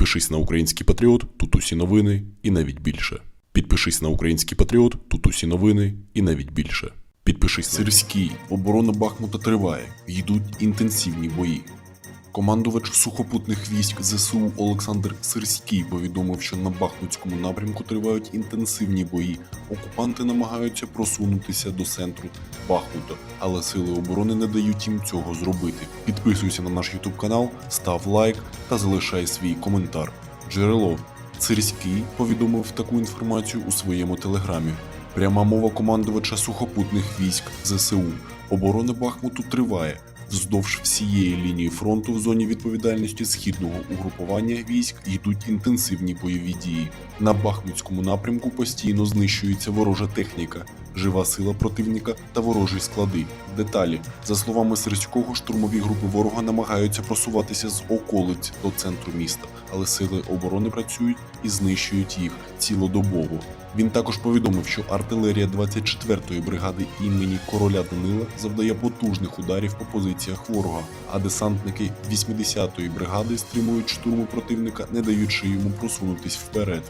Підпишись на український патріот, тут усі новини і навіть більше. Підпишись на український патріот, тут усі новини і навіть більше. Підпишись Сирський. Оборона Бахмута триває. Йдуть інтенсивні бої. Командувач сухопутних військ ЗСУ Олександр Сирський повідомив, що на Бахмутському напрямку тривають інтенсивні бої. Окупанти намагаються просунутися до центру Бахмута, але сили оборони не дають їм цього зробити. Підписуйся на наш YouTube канал, став лайк та залишай свій коментар. Джерело Цирський повідомив таку інформацію у своєму телеграмі. Пряма мова командувача сухопутних військ ЗСУ. Оборона Бахмуту триває. Вздовж всієї лінії фронту в зоні відповідальності східного угрупування військ йдуть інтенсивні бойові дії. На Бахмутському напрямку постійно знищується ворожа техніка, жива сила противника та ворожі склади. Деталі за словами Сирського, штурмові групи ворога намагаються просуватися з околиць до центру міста, але сили оборони працюють і знищують їх цілодобово. Він також повідомив, що артилерія 24-ї бригади імені короля Данила завдає потужних ударів по позиціях ворога, а десантники 80-ї бригади стримують штурму противника, не даючи йому просунутись вперед.